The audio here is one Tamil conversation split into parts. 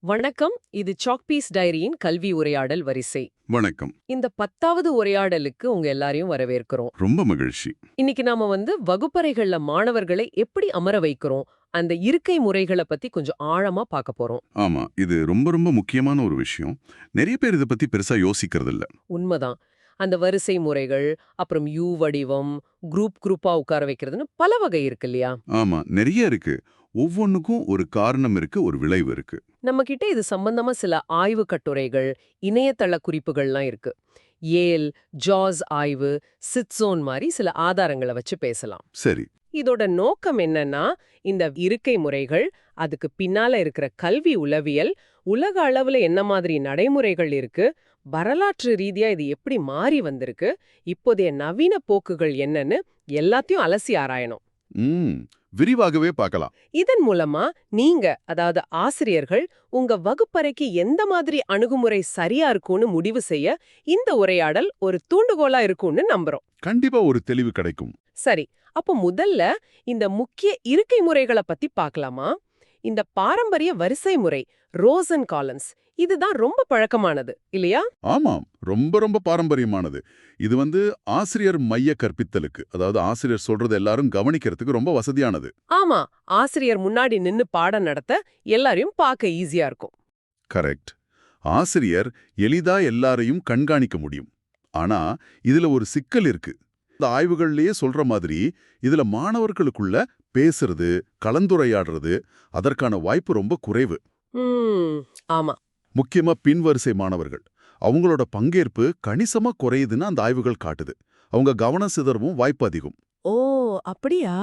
வணக்கம். இது சாக்பீஸ் டைரியின் கல்வி உரையாடல் வரிசை. வணக்கம். இந்த பத்தாவது உரையாடலுக்கு உங்க எல்லாரையும் வரவேற்கிறோம். ரொம்ப மகிழ்ச்சி. இன்னைக்கு நாம வந்து வகுப்பறைகள்ல மாணவர்களை எப்படி அமர வைக்கிறோம்? அந்த இருக்கை முறைகளை பத்தி கொஞ்சம் ஆழமா பார்க்க போறோம். ஆமா இது ரொம்ப ரொம்ப முக்கியமான ஒரு விஷயம். நிறைய பேர் இதை பத்தி பெருசா யோசிக்கிறது இல்ல உண்மைதான். அந்த வரிசை முறைகள் அப்புறம் யூ வடிவம் குரூப் குரூப்பா உட்கார வைக்கிறதுன்னு பல வகை இருக்கு இல்லையா? ஆமா நிறைய இருக்கு. ஒவ்வொன்றுக்கும் ஒரு காரணம் இருக்கு ஒரு விளைவு இருக்கு. நம்ம கிட்ட இது சம்பந்தமா சில ஆய்வு கட்டுரைகள் இணையதள குறிப்புகள்லாம் இருக்கு. ஏல் ஜாஸ் ஆய்வு சிட்சோன் மாதிரி சில ஆதாரங்களை வச்சு பேசலாம். சரி. இதோட நோக்கம் என்னன்னா இந்த இருக்கை முறைகள் அதுக்கு பின்னால இருக்கிற கல்வி உளவியல் உலக அளவுல என்ன மாதிரி நடைமுறைகள் இருக்கு வரலாற்று ரீதியா இது எப்படி மாறி வந்திருக்கு இப்போதைய நவீன போக்குகள் என்னன்னு எல்லாத்தையும் அலசி ஆராயணும். ம் விரிவாகவே பார்க்கலாம். இதன் மூலமா நீங்க அதாவது ஆசிரியர்கள் உங்க வகுப்பறைக்கு எந்த மாதிரி அணுகுமுறை சரியா இருக்கும்னு முடிவு செய்ய இந்த உரையாடல் ஒரு தூண்டுகோலா இருக்கும்னு நம்புறோம். கண்டிப்பா ஒரு தெளிவு கிடைக்கும். சரி அப்போ முதல்ல இந்த முக்கிய இருக்கை முறைகளை பத்தி பார்க்கலாமா? இந்த பாரம்பரிய வரிசை முறை ரோஸ் அண்ட் காலம்ஸ் இதுதான் ரொம்ப பழக்கமானது இல்லையா? ஆமாம் ரொம்ப ரொம்ப பாரம்பரியமானது. இது வந்து ஆசிரியர் மைய கற்பித்தலுக்கு அதாவது ஆசிரியர் சொல்றது எல்லாரும் கவனிக்கிறதுக்கு ரொம்ப வசதியானது. ஆமா ஆசிரியர் முன்னாடி நின்னு பாடம் நடத்த எல்லாரையும் பார்க்க ஈஸியா இருக்கும். கரெக்ட். ஆசிரியர் எளிதா எல்லாரையும் கண்காணிக்க முடியும். ஆனா இதுல ஒரு சிக்கல் இருக்கு. இந்த ஆய்வுகள்லயே சொல்ற மாதிரி இதுல மாணவர்களுக்குள்ள பேசுறது கலந்துரையாடுறது அதற்கான வாய்ப்பு ரொம்ப குறைவு. ஆமா. முக்கியமா பின்வரிசை மாணவர்கள். அவங்களோட பங்கேற்பு கணிசமா குறையுதுன்னு அந்த ஆய்வுகள் காட்டுது. அவங்க கவனம் சிதறவும் வாய்ப்பு அதிகம். ஓ அப்படியா?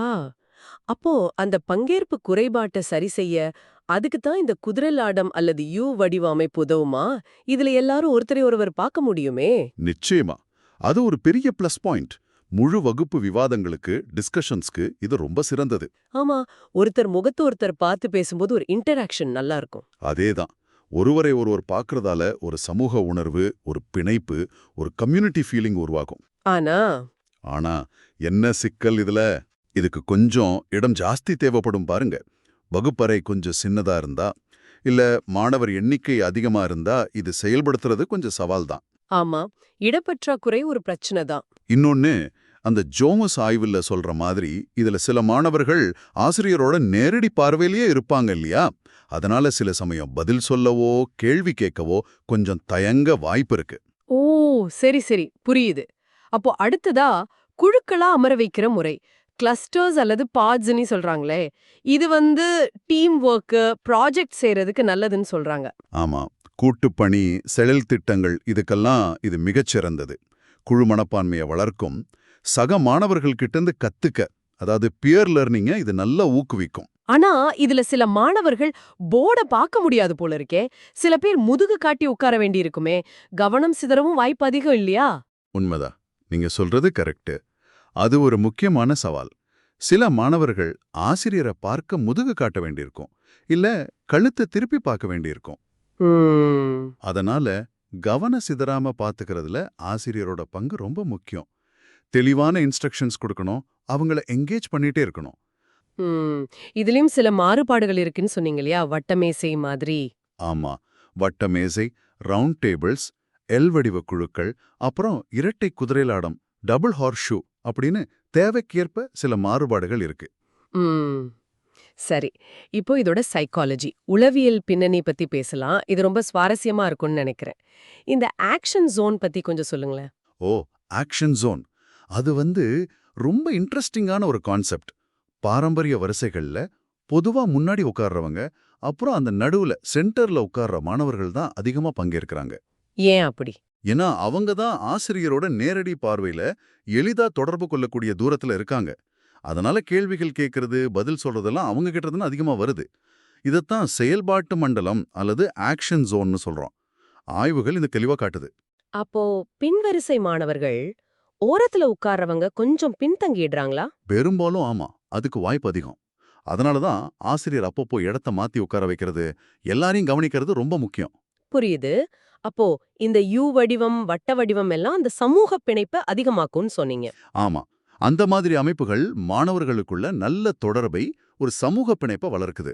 அப்போ அந்த பங்கேற்பு குறைபாட்டை சரி செய்ய அதுக்கு தான் இந்த குதிரலாடம் அல்லது யூ வடிவ அமைப்பு உதவுமா? இதுல எல்லாரும் ஒருத்தரை ஒருவர் பார்க்க முடியுமே. நிச்சயமா. அது ஒரு பெரிய பிளஸ் பாயிண்ட் முழு வகுப்பு விவாதங்களுக்கு டிஸ்கஷன்ஸ்க்கு இது ரொம்ப சிறந்தது. ஆமா ஒருத்தர் முகத்து ஒருத்தர் பார்த்து பேசும்போது ஒரு இன்டராக்ஷன் நல்லா இருக்கும். அதேதான். ஒருவரை ஒருவர் பார்க்கறதால ஒரு சமூக உணர்வு ஒரு பிணைப்பு ஒரு கம்யூனிட்டி ஃபீலிங் உருவாகும். ஆனா ஆனா என்ன சிக்கல் இதுல? இதுக்கு கொஞ்சம் இடம் ஜாஸ்தி தேவைப்படும் பாருங்க. வகுப்பறை கொஞ்சம் சின்னதா இருந்தா இல்ல மாணவர் எண்ணிக்கை அதிகமா இருந்தா இது செயல்படுத்துறது கொஞ்சம் சவால் தான் ஆமா இடப்பற்றாக்குறை ஒரு பிரச்சனை தான். இன்னொன்னு அந்த ஜோமஸ் ஆய்வுல சொல்ற மாதிரி இதுல சில மாணவர்கள் ஆசிரியரோட நேரடி பார்வையிலேயே இருப்பாங்க இல்லையா? அதனால சில சமயம் பதில் சொல்லவோ கேள்வி கேட்கவோ கொஞ்சம் தயங்க வாய்ப்பு இருக்கு. ஓ சரி சரி புரியுது. அப்போ அடுத்ததா குழுக்களா அமர வைக்கிற முறை கிளஸ்டர்ஸ் அல்லது பாட்ஸ்னு சொல்றாங்களே இது வந்து டீம் ஒர்க்கு ப்ராஜெக்ட் செய்யறதுக்கு நல்லதுன்னு சொல்றாங்க. ஆமா. கூட்டுப்பணி செயல் திட்டங்கள் இதுக்கெல்லாம் இது மிகச்சிறந்தது குழு மனப்பான்மையை வளர்க்கும். சக மாணவர்கள்கிட்டேருந்து கத்துக்க அதாவது பியர் லேர்னிங்கை இது நல்லா ஊக்குவிக்கும். ஆனா இதுல சில மாணவர்கள் போர்ட பார்க்க முடியாது போல இருக்கே. சில பேர் முதுகு காட்டி உட்கார வேண்டியிருக்குமே. கவனம் சிதறவும் வாய்ப்பு அதிகம் இல்லையா? உண்மைதா நீங்க சொல்றது கரெக்ட் அது ஒரு முக்கியமான சவால். சில மாணவர்கள் ஆசிரியரை பார்க்க முதுகு காட்ட வேண்டியிருக்கும். இல்ல கழுத்தை திருப்பி பார்க்க வேண்டியிருக்கும். அதனால கவன சிதறாம பாத்துக்கிறதுல ஆசிரியரோட பங்கு ரொம்ப முக்கியம். தெளிவான இன்ஸ்ட்ரக்ஷன்ஸ் கொடுக்கணும் அவங்கள என்கேஜ் பண்ணிட்டே இருக்கணும். இதுலயும் சில மாறுபாடுகள் இருக்குன்னு சொன்னீங்க இல்லையா? வட்டமேசை மாதிரி. ஆமா. வட்ட மேசை ரவுண்ட் டேபிள்ஸ் எல் வடிவ குழுக்கள் அப்புறம் இரட்டை குதிரைலாடம் டபுள் ஹார்ஸ் ஷூ அப்படின்னு தேவைக்கேற்ப சில மாறுபாடுகள் இருக்கு. சரி இப்போ இதோட சைக்காலஜி உளவியல் பின்னணி பத்தி பேசலாம். இது ரொம்ப சுவாரஸ்யமா இருக்கும்னு நினைக்கிறேன். இந்த ஆக்ஷன் ஜோன் பத்தி கொஞ்சம் சொல்லுங்களேன். ஓ ஆக்ஷன் ஜோன் அது வந்து ரொம்ப இன்ட்ரெஸ்டிங்கான ஒரு கான்செப்ட் பாரம்பரிய வரிசைகள்ல பொதுவா முன்னாடி உட்கார்றவங்க அப்புறம் அந்த நடுவுல சென்டர்ல உட்கார்ற மாணவர்கள் தான் அதிகமா பங்கேற்கிறாங்க. ஏன் அப்படி? ஏன்னா அவங்க தான் ஆசிரியரோட நேரடி பார்வையில எளிதா தொடர்பு கொள்ளக்கூடிய தூரத்துல இருக்காங்க. அதனால கேள்விகள் கேட்கறது பதில் சொல்றதெல்லாம் அவங்க கிட்ட இருந்து அதிகமா வருது. இதைத்தான் செயல்பாட்டு மண்டலம் அல்லது ஆக்ஷன் ஜோன்னு சொல்றோம். ஆய்வுகள் இந்த தெளிவா காட்டுது. அப்போ பின்வரிசை மாணவர்கள் ஓரத்துல உட்கார்றவங்க கொஞ்சம் பின்தங்கிடுறாங்களா? பெரும்பாலும் ஆமா அதுக்கு வாய்ப்பு அதிகம். அதனால தான் ஆசிரியர் அப்பப்போ இடத்த மாத்தி உட்கார வைக்கிறது எல்லாரையும் கவனிக்கிறது ரொம்ப முக்கியம். புரியுது. அப்போ இந்த யூ வடிவம் வட்ட வடிவம் எல்லாம் அந்த சமூக பிணைப்பை அதிகமாக்கும்னு சொன்னீங்க. ஆமா. அந்த மாதிரி அமைப்புகள் மாணவர்களுக்குள்ள நல்ல தொடர்பை ஒரு சமூக பிணைப்பை வளர்க்குது.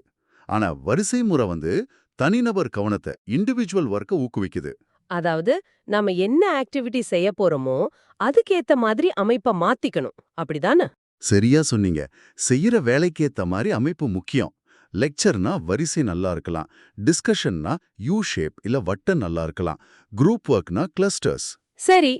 ஆனா வரிசை முறை வந்து தனிநபர் கவனத்தை இண்டிவிஜுவல் ஒர்க்கை ஊக்குவிக்குது. அதாவது நாம என்ன ஆக்டிவிட்டி செய்ய போறோமோ அதுக்கேத்த மாதிரி அமைப்ப மாத்திக்கணும். அப்படிதானே? சரியா சொன்னீங்க. செய்யற வேலைக்கேத்த மாதிரி அமைப்பு முக்கியம். லெக்சர்னா வரிசை நல்லா இருக்கலாம். டிஸ்கஷன்னா யூ ஷேப் இல்ல வட்டம் நல்லா இருக்கலாம். குரூப் ஒர்க்னா கிளஸ்டர்ஸ் சரி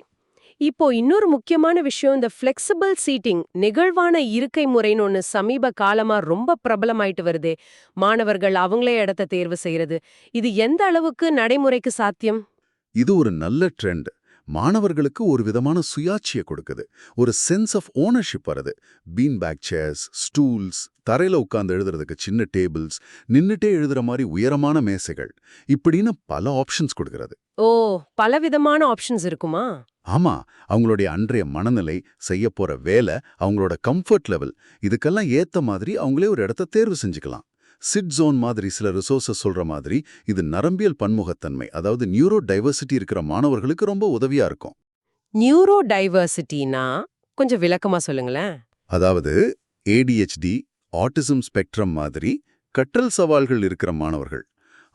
இப்போ இன்னொரு முக்கியமான விஷயம் இந்த ஃப்ளெக்சிபிள் சீட்டிங் நெகிழ்வான இருக்கை முறைன்னு ஒன்னு சமீப காலமா ரொம்ப பிரபலமாயிட்டு வருதே. மாணவர்கள் அவங்களே இடத்த தேர்வு செய்யறது. இது எந்த அளவுக்கு நடைமுறைக்கு சாத்தியம்? இது ஒரு நல்ல ட்ரெண்ட் மாணவர்களுக்கு ஒரு விதமான சுயாட்சியை கொடுக்குது. ஒரு சென்ஸ் ஆஃப் ஓனர்ஷிப் வருது பீன் பேக் சேர்ஸ் ஸ்டூல்ஸ் தரையில உட்கார்ந்து எழுதுறதுக்கு சின்ன டேபிள்ஸ் நின்னுட்டே எழுதுற மாதிரி உயரமான மேசைகள். இப்படின்னு பல ஆப்ஷன்ஸ் கொடுக்கறது. ஓ பலவிதமான ஆப்ஷன்ஸ் இருக்குமா? ஆமா அவங்களுடைய அன்றைய மனநிலை செய்ய போற வேலை அவங்களோட கம்ஃபர்ட் லெவல் இதுக்கெல்லாம் ஏத்த மாதிரி அவங்களே ஒரு இடத்த தேர்வு செஞ்சுக்கலாம். சிட் ஜோன் மாதிரி சில ரிசோர்சஸ் சொல்ற மாதிரி இது நரம்பியல் பன்முகத்தன்மை அதாவது நியூரோ டைவர்சிட்டி இருக்கிற மாணவர்களுக்கு ரொம்ப உதவியா இருக்கும். நியூரோ டைவர்சிட்டினா கொஞ்சம் விளக்கமா சொல்லுங்களேன். அதாவது ஏடிஹெச்டி ஆட்டிசம் ஸ்பெக்ட்ரம் மாதிரி கற்றல் சவால்கள் இருக்கிற மாணவர்கள்.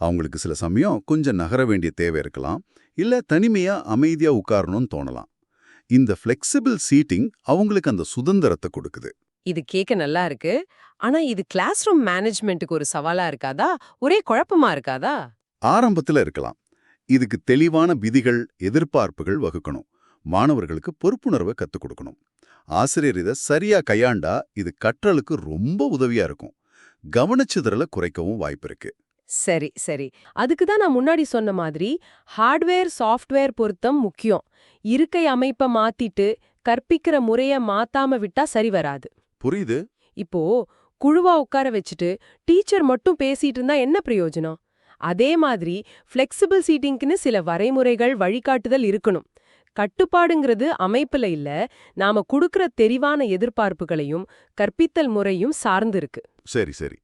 அவங்களுக்கு சில சமயம் கொஞ்சம் நகர வேண்டிய தேவை இருக்கலாம் இல்ல தனிமையா அமைதியா உட்காரணும்னு தோணலாம். இந்த ஃப்ளெக்சிபிள் சீட்டிங் அவங்களுக்கு அந்த சுதந்திரத்தை கொடுக்குது. இது கேட்க நல்லா இருக்கு. ஆனா இது கிளாஸ் ரூம் மேனேஜ்மெண்ட்டுக்கு ஒரு சவாலா இருக்காதா? ஒரே குழப்பமா இருக்காதா? ஆரம்பத்துல இருக்கலாம். இதுக்கு தெளிவான விதிகள் எதிர்பார்ப்புகள் வகுக்கணும். மாணவர்களுக்கு பொறுப்புணர்வை கத்துக் கொடுக்கணும். ஆசிரியர் இதை சரியா கையாண்டா இது கற்றலுக்கு ரொம்ப உதவியா இருக்கும். கவனச்சிதறலை குறைக்கவும் வாய்ப்பு இருக்கு. சரி சரி. அதுக்கு தான் நான் முன்னாடி சொன்ன மாதிரி ஹார்ட்வேர் சாஃப்ட்வேர் பொருத்தம் முக்கியம். இருக்கை அமைப்பை மாத்திட்டு கற்பிக்கிற முறைய மாத்தாம விட்டா சரி வராது. புரியுது. இப்போ குழுவா உட்கார வச்சுட்டு டீச்சர் மட்டும் பேசிட்டு இருந்தா என்ன பிரயோஜனம்? அதே மாதிரி ஃப்ளெக்சிபிள் சீட்டிங்க்குன்னு சில வரைமுறைகள் வழிகாட்டுதல் இருக்கணும். கட்டுப்பாடுங்கிறது அமைப்புல இல்ல நாம குடுக்கிற தெரிவான எதிர்பார்ப்புகளையும் கற்பித்தல் முறையும் சார்ந்து இருக்கு. சரி சரி.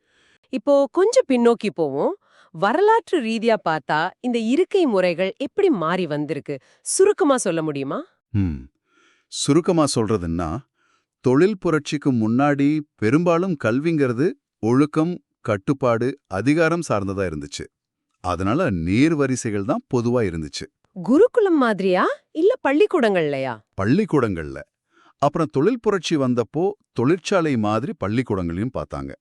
இப்போ கொஞ்சம் பின்னோக்கி போவோம். வரலாற்று ரீதியா பார்த்தா இந்த இருக்கை முறைகள் எப்படி மாறி வந்திருக்கு? சுருக்கமா சொல்ல முடியுமா? சுருக்கமா சொல்றதுன்னா தொழில் புரட்சிக்கு முன்னாடி பெரும்பாலும் கல்விங்கிறது ஒழுக்கம் கட்டுப்பாடு அதிகாரம் சார்ந்ததா இருந்துச்சு. அதனால நேர் வரிசைகள் தான் பொதுவா இருந்துச்சு. குருகுலம் மாதிரியா? இல்ல பள்ளிக்கூடங்கள்லயா? பள்ளிக்கூடங்கள்ல. அப்புறம் தொழில் புரட்சி வந்தப்போ தொழிற்சாலை மாதிரி பள்ளிக்கூடங்களையும் பார்த்தாங்க.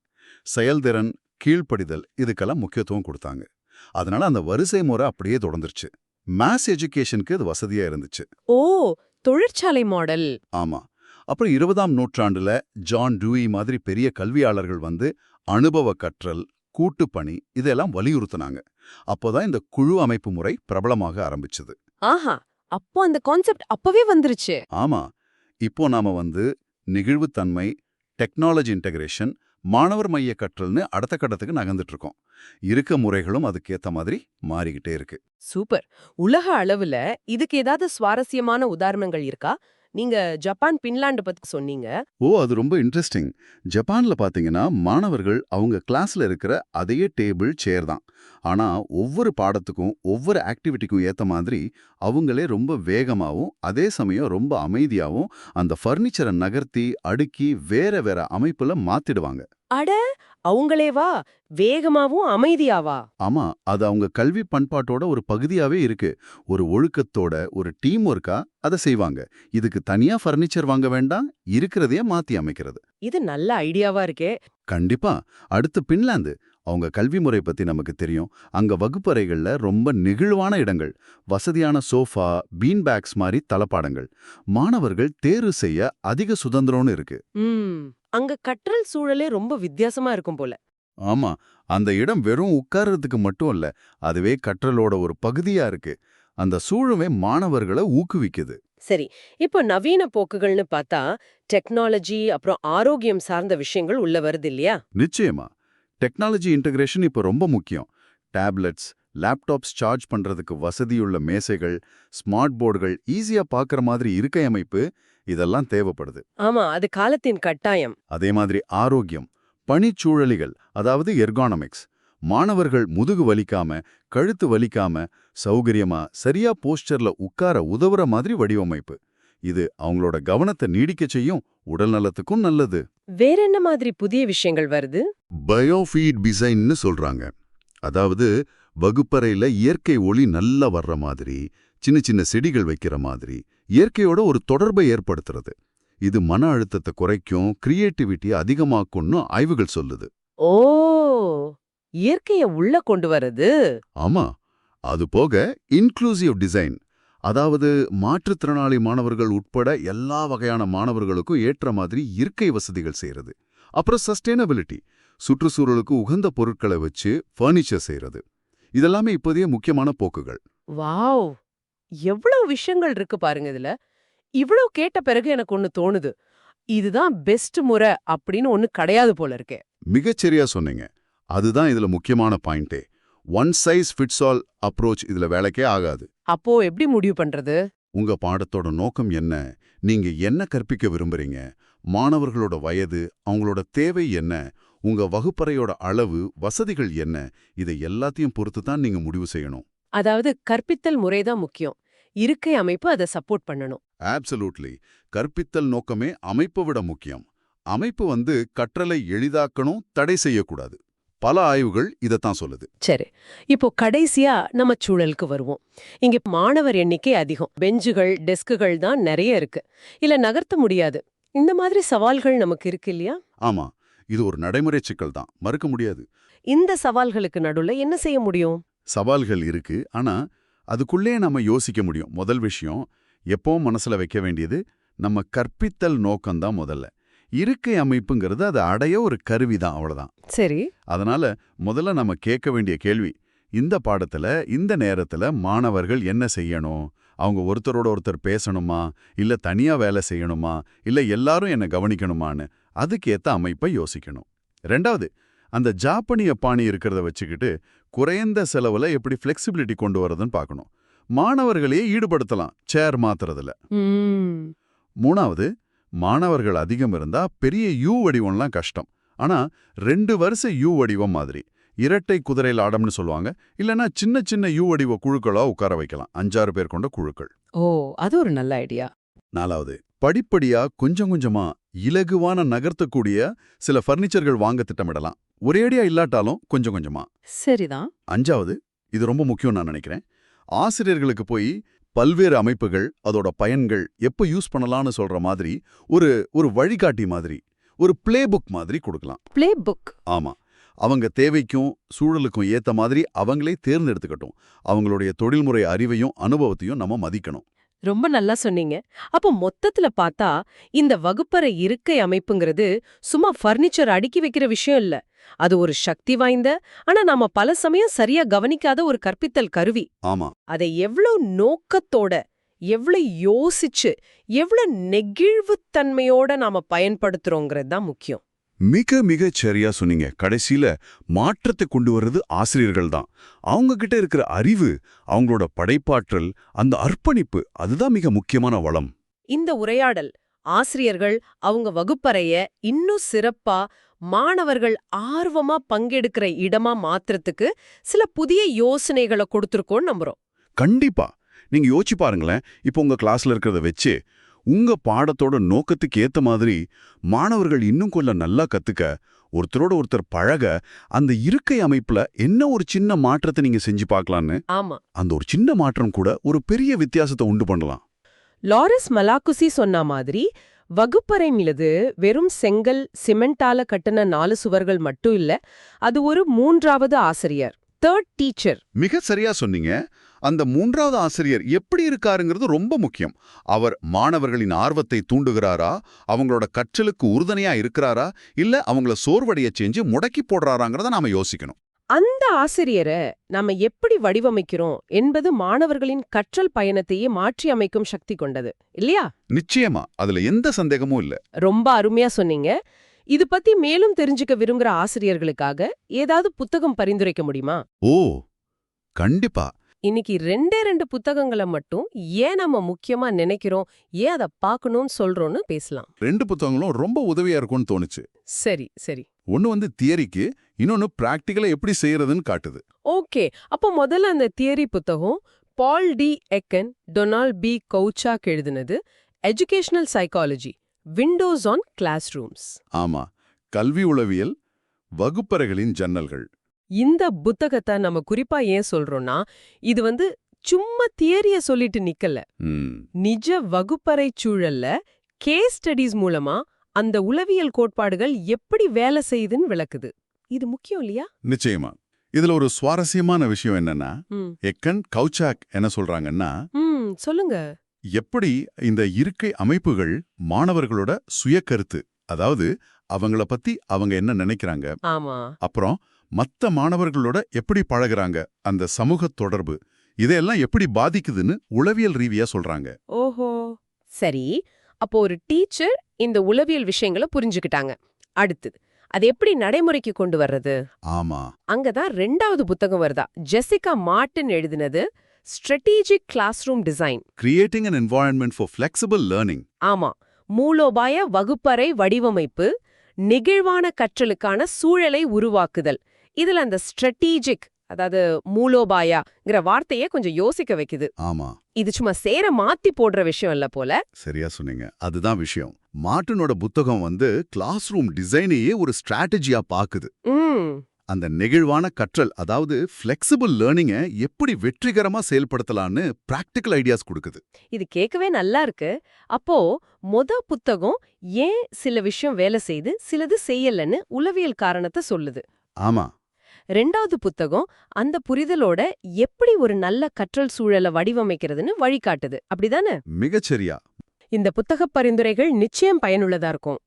செயல்திறன் கீழ்ப்படிதல் இதுக்கெல்லாம் முக்கியத்துவம் கொடுத்தாங்க. அதனால அந்த வரிசை முறை அப்படியே தொடர்ந்துருச்சு. மேத்ஸ் எஜுகேஷனுக்கு இது வசதியா இருந்துச்சு. ஓ தொழிற்சாலை மாடல். ஆமா. அப்புறம் இருபதாம் நூற்றாண்டுல ஜான் டூயி மாதிரி பெரிய கல்வியாளர்கள் வந்து அனுபவ கற்றல் கூட்டுப்பணி இதெல்லாம் வலியுறுத்தினாங்க. அப்போதான் இந்த குழு அமைப்பு முறை பிரபலமாக ஆரம்பிச்சது. ஆஹா அப்போ அந்த கான்செப்ட் அப்பவே வந்துருச்சு. ஆமா. இப்போ நாம வந்து நெகிழ்வுத்தன்மை டெக்னாலஜி இன்டகிரேஷன் மாணவர் மைய கற்றல்னு அடுத்த கட்டத்துக்கு நகர்ந்துட்டு இருக்கோம் இருக்க முறைகளும் அதுக்கேத்த மாதிரி மாறிக்கிட்டே இருக்கு. சூப்பர். உலக அளவுல இதுக்கு ஏதாவது சுவாரஸ்யமான உதாரணங்கள் இருக்கா? நீங்க ஜப்பான் பின்லாந்து பத்தி சொன்னீங்க. ஓ அது ரொம்ப இன்ட்ரெஸ்டிங் ஜப்பான்ல பாத்தீங்கன்னா மாணவர்கள் அவங்க கிளாஸ்ல இருக்கிற அதே டேபிள் சேர் தான். ஆனா ஒவ்வொரு பாடத்துக்கும் ஒவ்வொரு ஆக்டிவிட்டிக்கும் ஏத்த மாதிரி அவங்களே ரொம்ப வேகமாவும் அதே சமயம் ரொம்ப அமைதியாவும் அந்த ஃபர்னிச்சரை நகர்த்தி அடுக்கி வேற வேற அமைப்புல மாத்திடுவாங்க. அட அவங்களேவா வேகமாவும் அமைதியாவா ஆமா அது அவங்க கல்வி பண்பாட்டோட ஒரு பகுதியாவே இருக்கு. ஒரு ஒழுக்கத்தோட ஒரு டீம் ஒர்க்கா அதை செய்வாங்க. இதுக்கு தனியா ஃபர்னிச்சர் வாங்க வேண்டாம் இருக்கிறதையே மாத்தி அமைக்கிறது. இது நல்ல ஐடியாவா இருக்கே. கண்டிப்பா. அடுத்து பின்லாந்து. அவங்க கல்வி முறை பத்தி நமக்கு தெரியும். அங்க வகுப்பறைகள்ல ரொம்ப நெகிழ்வான இடங்கள். வசதியான சோஃபா பீன் பேக்ஸ் மாதிரி தளபாடங்கள் மாணவர்கள் தேர்வு செய்ய அதிக சுதந்திரம்னு இருக்கு. அங்க கற்றல் சூழலே ரொம்ப வித்தியாசமா இருக்கும் போல. ஆமா அந்த இடம் வெறும் உட்கார்றதுக்கு மட்டும் இல்ல அதுவே கற்றலோட ஒரு பகுதியா இருக்கு. அந்த சூழவே மாணவர்களை ஊக்குவிக்குது. சரி இப்போ நவீன போக்குகள்னு பார்த்தா டெக்னாலஜி அப்புறம் ஆரோக்கியம் சார்ந்த விஷயங்கள் உள்ள வருது இல்லையா? நிச்சயமா. டெக்னாலஜி இன்டகிரேஷன் இப்போ ரொம்ப முக்கியம். டேப்லெட்ஸ் லேப்டாப்ஸ் சார்ஜ் பண்றதுக்கு வசதியுள்ள மேசைகள் ஸ்மார்ட் போர்டுகள் ஈஸியா பார்க்குற மாதிரி இருக்கை அமைப்பு இதெல்லாம் தேவைப்படுது. ஆமா அது காலத்தின் கட்டாயம். அதே மாதிரி ஆரோக்கியம் பணிச்சூழலிகள் அதாவது எர்கானமிக்ஸ் மாணவர்கள் முதுகு வலிக்காம கழுத்து வலிக்காம சௌகரியமா சரியா போஸ்டர்ல உட்கார உதவுற மாதிரி வடிவமைப்பு. இது அவங்களோட கவனத்தை நீடிக்க செய்யும் உடல் நலத்துக்கும் நல்லது. வேற என்ன மாதிரி புதிய விஷயங்கள் வருது? பயோஃபீட் டிசைன்னு சொல்றாங்க. அதாவது வகுப்பறையில இயற்கை ஒளி நல்லா வர்ற மாதிரி சின்ன சின்ன செடிகள் வைக்கிற மாதிரி இயற்கையோட ஒரு தொடர்பை ஏற்படுத்துறது. இது மன அழுத்தத்தை குறைக்கும் கிரியேட்டிவிட்டியை அதிகமாக்கும்னு ஆய்வுகள் சொல்லுது. ஓ! இயற்கைய உள்ள கொண்டு வரது? ஆமா. அது போக இன்க்ளூசிவ் டிசைன் அதாவது மாற்றுத்திறனாளி மாணவர்கள் உட்பட எல்லா வகையான மாணவர்களுக்கும் ஏற்ற மாதிரி இயற்கை வசதிகள் செய்யறது அப்புறம் சஸ்டைனபிலிட்டி சுற்றுச்சூழலுக்கு உகந்த பொருட்களை வச்சு ஃபர்னிச்சர் செய்யறது இதெல்லாமே இப்போதைய முக்கியமான போக்குகள். வாவ்! எவ்வளவு விஷயங்கள் இருக்கு பாருங்க இதுல. இவ்வளவு கேட்ட பிறகு எனக்கு ஒண்ணு தோணுது. இதுதான் பெஸ்ட் முறை அப்படின்னு ஒண்ணு கிடையாது போல இருக்கே. மிகச்சரியா சொன்னீங்க. அதுதான் இதுல முக்கியமான பாயிண்டே one size fits all approach இதுல வேலைக்கே ஆகாது. அப்போ எப்படி முடிவு பண்றது? உங்க பாடத்தோட நோக்கம் என்ன? நீங்க என்ன கற்பிக்க விரும்புறீங்க? மாணவர்களோட வயது அவங்களோட தேவை என்ன? உங்க வகுப்பறையோட அளவு வசதிகள் என்ன? இதை எல்லாத்தையும் பொறுத்து தான் நீங்க முடிவு செய்யணும். அதாவது கற்பித்தல் முறைதான் முக்கியம். இருக்கை அமைப்பு அதை சப்போர்ட் பண்ணணும். ஆப்சலூட்லி கற்பித்தல் நோக்கமே அமைப்பை விட முக்கியம். அமைப்பு வந்து கற்றலை எளிதாக்கணும் தடை செய்யக்கூடாது. பல ஆய்வுகள் இதைத்தான் சொல்லுது. சரி. இப்போ கடைசியா நம்ம சூழலுக்கு வருவோம். இங்க மாணவர் எண்ணிக்கை அதிகம். பெஞ்சுகள் டெஸ்குகள் தான் நிறைய இருக்கு. இல்ல நகர்த்த முடியாது. இந்த மாதிரி சவால்கள் நமக்கு இருக்கு இல்லையா? ஆமா. இது ஒரு நடைமுறை சிக்கல் தான். மறுக்க முடியாது. இந்த சவால்களுக்கு நடுவுல என்ன செய்ய முடியும்? சவால்கள் இருக்கு. ஆனா அதுக்குள்ளே நம்ம யோசிக்க முடியும். முதல் விஷயம் எப்பவும் மனசுல வைக்க வேண்டியது நம்ம கற்பித்தல் நோக்கம்தான் முதல்ல. இருக்கை அமைப்புங்கிறது அதை அடைய ஒரு கருவி தான் அவ்வளவுதான். சரி. அதனால முதல்ல நம்ம கேட்க வேண்டிய கேள்வி இந்த பாடத்துல இந்த நேரத்துல மாணவர்கள் என்ன செய்யணும்? அவங்க ஒருத்தரோட ஒருத்தர் பேசணுமா? இல்ல தனியா வேலை செய்யணுமா? இல்ல எல்லாரும் என்ன கவனிக்கணுமான்னு அதுக்கேத்த அமைப்பை யோசிக்கணும். ரெண்டாவது அந்த ஜாப்பனிய பாணி இருக்கிறத வச்சுக்கிட்டு குறைந்த செலவுல எப்படி ஃப்ளெக்சிபிலிட்டி கொண்டு வரதுன்னு பார்க்கணும். மாணவர்களையே ஈடுபடுத்தலாம் சேர் மாத்துறதுல. மூணாவது மாணவர்கள் அதிகம் இருந்தா பெரிய யூ வடிவம்லாம் கஷ்டம். ஆனா ரெண்டு வருஷ யூ வடிவம் மாதிரி. இரட்டை குதிரையில் ஆடம்னு சொல்லுவாங்க. இல்லனா சின்ன சின்ன யூ வடிவ குழுக்களா உட்கார வைக்கலாம். அஞ்சாறு பேர் கொண்ட குழுக்கள். ஓ அது ஒரு நல்ல ஐடியா. நாலாவது படிப்படியா கொஞ்சம் கொஞ்சமா இலகுவான நகர்த்தக்கூடிய சில ஃபர்னிச்சர்கள் வாங்க திட்டமிடலாம். ஒரேடியா இல்லாட்டாலும் கொஞ்சம் கொஞ்சமா. சரிதான். அஞ்சாவது இது ரொம்ப முக்கியம் நான் நினைக்கிறேன். ஆசிரியர்களுக்கு போய் பல்வேறு அமைப்புகள் அதோட பயன்கள் எப்போ யூஸ் பண்ணலாம்னு சொல்ற மாதிரி ஒரு ஒரு வழிகாட்டி மாதிரி ஒரு பிளே புக் மாதிரி கொடுக்கலாம். பிளே புக் ஆமா. அவங்க தேவைக்கும் சூழலுக்கும் ஏத்த மாதிரி அவங்களே தேர்ந்தெடுத்துக்கட்டும். அவங்களுடைய தொழில்முறை அறிவையும் அனுபவத்தையும் நம்ம மதிக்கணும். ரொம்ப நல்லா சொன்னீங்க. அப்போ மொத்தத்துல பார்த்தா இந்த வகுப்பறை இருக்கை அமைப்புங்கிறது சும்மா ஃபர்னிச்சர் அடுக்கி வைக்கிற விஷயம் இல்ல. அது ஒரு சக்தி வாய்ந்த ஆனா நாம பல சமயம் சரியா கவனிக்காத ஒரு கற்பித்தல் கருவி. ஆமா. அதை எவ்வளவு நோக்கத்தோட எவ்வளவு யோசிச்சு எவ்வளவு நெகிழ்வுத்தன்மையோட நாம பயன்படுத்துறோங்கிறது தான் முக்கியம். மிக மிக சரியா சொன்னீங்க. கடைசியில மாற்றத்தை கொண்டு வர்றது ஆசிரியர்கள் தான் அவங்க கிட்ட இருக்கிற அறிவு அவங்களோட படைப்பாற்றல் அந்த அர்ப்பணிப்பு அதுதான் மிக முக்கியமான வளம். இந்த உரையாடல் ஆசிரியர்கள் அவங்க வகுப்பறைய இன்னும் சிறப்பா மாணவர்கள் ஆர்வமா பங்கெடுக்கிற இடமா மாத்துறதுக்கு சில புதிய யோசனைகளை கொடுத்துருக்கோன்னு நம்புறோம். கண்டிப்பா. நீங்க யோசிச்சு பாருங்களேன். இப்போ உங்க கிளாஸ்ல இருக்கிறத வச்சு உங்க பாடத்தோட நோக்கத்துக்கு ஏத்த மாதிரி மாணவர்கள் இன்னும் கொஞ்சம் நல்லா கத்துக்க ஒருத்தரோட ஒருத்தர் பழக அந்த இருக்கை அமைப்புல என்ன ஒரு சின்ன மாற்றத்தை நீங்க செஞ்சு பார்க்கலான்னு ஆமா. அந்த ஒரு சின்ன மாற்றம் கூட ஒரு பெரிய வித்தியாசத்தை உண்டு பண்ணலாம். லாரஸ் மலாக்குசி சொன்ன மாதிரி வகுப்பறை மீது வெறும் செங்கல் சிமெண்டால கட்டின நாலு சுவர்கள் மட்டும் இல்ல அது ஒரு மூன்றாவது ஆசிரியர் தேர்ட் டீச்சர் மிக சரியா சொன்னீங்க. அந்த மூன்றாவது ஆசிரியர் எப்படி இருக்காருங்கிறது ரொம்ப முக்கியம். அவர் மாணவர்களின் ஆர்வத்தை தூண்டுகிறாரா? அவங்களோட கற்றலுக்கு உறுதுணையா இருக்கிறாரா? இல்ல அவங்கள சோர்வடைய செஞ்சு முடக்கி போடுறாராங்கிறத நாம யோசிக்கணும். அந்த ஆசிரியரை நாம எப்படி வடிவமைக்கிறோம் என்பது மாணவர்களின் கற்றல் பயணத்தையே மாற்றி அமைக்கும் சக்தி கொண்டது. இல்லையா? நிச்சயமா. அதுல எந்த சந்தேகமும் இல்ல. ரொம்ப அருமையா சொன்னீங்க. இது பத்தி மேலும் தெரிஞ்சுக்க விரும்புற ஆசிரியர்களுக்காக ஏதாவது புத்தகம் பரிந்துரைக்க முடியுமா? ஓ! கண்டிப்பா. இன்னைக்கு ரெண்டே ரெண்டு புத்தகங்களை மட்டும் ஏன் நம்ம முக்கியமா நினைக்கிறோம்? ஏன் அதை பார்க்கணும்னு சொல்றோம்னு பேசலாம். ரெண்டு புத்தகங்களும் ரொம்ப உதவியா இருக்கும்னு தோணுச்சு. சரி சரி. ஒன்னு வந்து தியரிக்கு இன்னொன்னு பிராக்டிக்கலா எப்படி செய்யறதுன்னு காட்டுது. ஓகே அப்போ முதல்ல அந்த தியரி புத்தகம் Paul D. Eggen Donald P. Kauchak எழுதினது educational psychology windows on classrooms ஆமா கல்வி உளவியல் வகுப்பறைகளின் ஜன்னல்கள். இந்த புத்தகத்தை நம்ம குறிப்பா ஏன் சொல்றோம்னா இது வந்து சும்மா தியரிய சொல்லிட்டு நிக்கல. நிஜ வகுப்பறை சூழல்ல கேஸ் ஸ்டடீஸ் மூலமா அந்த உளவியல் கோட்பாடுகள் எப்படி வேலை செய்யுதுன்னு விளக்குது. இது முக்கியம் இல்லையா? நிச்சயமா. இதுல ஒரு சுவாரஸ்யமான விஷயம் என்னன்னா எக்கன் கவுச்சாக் என்ன சொல்றாங்கன்னா சொல்லுங்க. எப்படி இந்த இருக்கை அமைப்புகள் மாணவர்களோட சுய கருத்து அதாவது அவங்கள பத்தி அவங்க என்ன நினைக்கிறாங்க? ஆமா. அப்புறம் மத்த மாணவர்களோட எப்படி பழகுறாங்க? அந்த சமூக தொடர்பு இதையெல்லாம் எப்படி பாதிக்குதுன்னு உளவியல் ரீதியா சொல்றாங்க. ஓஹோ. சரி. அப்போ ஒரு டீச்சர் இந்த உளவியல் விஷயங்களை புரிஞ்சுக்கிட்டாங்க. அடுத்தது அது எப்படி நடைமுறைக்கு கொண்டு வர்றது? ஆமா. அங்கதான் ரெண்டாவது புத்தகம் வருதா? ஜெசிகா மார்ட்டின் எழுதினது strategic classroom design creating an environment for flexible learning ஆமா. மூலோபாய வகுப்பறை வடிவமைப்பு நெகிழ்வான கற்றலுக்கான சூழலை உருவாக்குதல். இதுல அந்த ஸ்ட்ராட்டஜிக் அதாவது மூலோபாயாங்கிற வார்த்தையே கொஞ்சம் யோசிக்க வைக்குது. ஆமா. இது சும்மா சேர மாத்தி போடுற விஷயம் இல்ல போல. சரியா சொன்னீங்க. அதுதான் விஷயம். மார்ட்டினோட புத்தகம் வந்து கிளாஸ் ரூம் டிசைனையே ஒரு ஸ்ட்ராட்டஜியா பாக்குது. அந்த நெகிழ்வான கற்றல் அதாவது ஃபிளெக்சிபிள் லேர்னிங்கை எப்படி வெற்றிகரமா செயல்படுத்தலாம்னு பிராக்டிக்கல் ஐடியாஸ் கொடுக்குது. இது கேட்கவே நல்லா இருக்கு. அப்போ மொத புத்தகம் ஏன் சில விஷயம் வேலை செய்து சிலது செய்யலன்னு உளவியல் காரணத்தை சொல்லுது. ஆமா. ரெண்டாவது புத்தகம் அந்த புரிதலோட எப்படி ஒரு நல்ல கற்றல் சூழலை வடிவமைக்கிறதுன்னு வழிகாட்டுது. அப்படிதானே? மிகச்சரியா. இந்த புத்தகப் பரிந்துரைகள் நிச்சயம் பயனுள்ளதா இருக்கும்.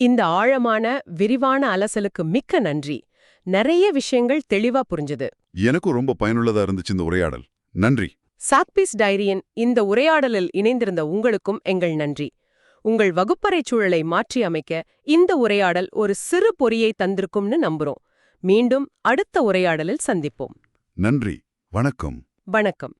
இந்த ஆழமான விரிவான அலசலுக்கு மிக்க நன்றி. நிறைய விஷயங்கள் தெளிவா புரிஞ்சுது. எனக்கும் ரொம்ப பயனுள்ளதா இருந்துச்சு இந்த உரையாடல். நன்றி. சாக்பீஸ் டைரியின் இந்த உரையாடலில் இணைந்திருந்த உங்களுக்கும் எங்கள் நன்றி. உங்கள் வகுப்பறைச் சூழலை மாற்றி அமைக்க இந்த உரையாடல் ஒரு சிறு பொறியை தந்திருக்கும்னு நம்புறோம். மீண்டும் அடுத்த உரையாடலில் சந்திப்போம். நன்றி. வணக்கம். வணக்கம்.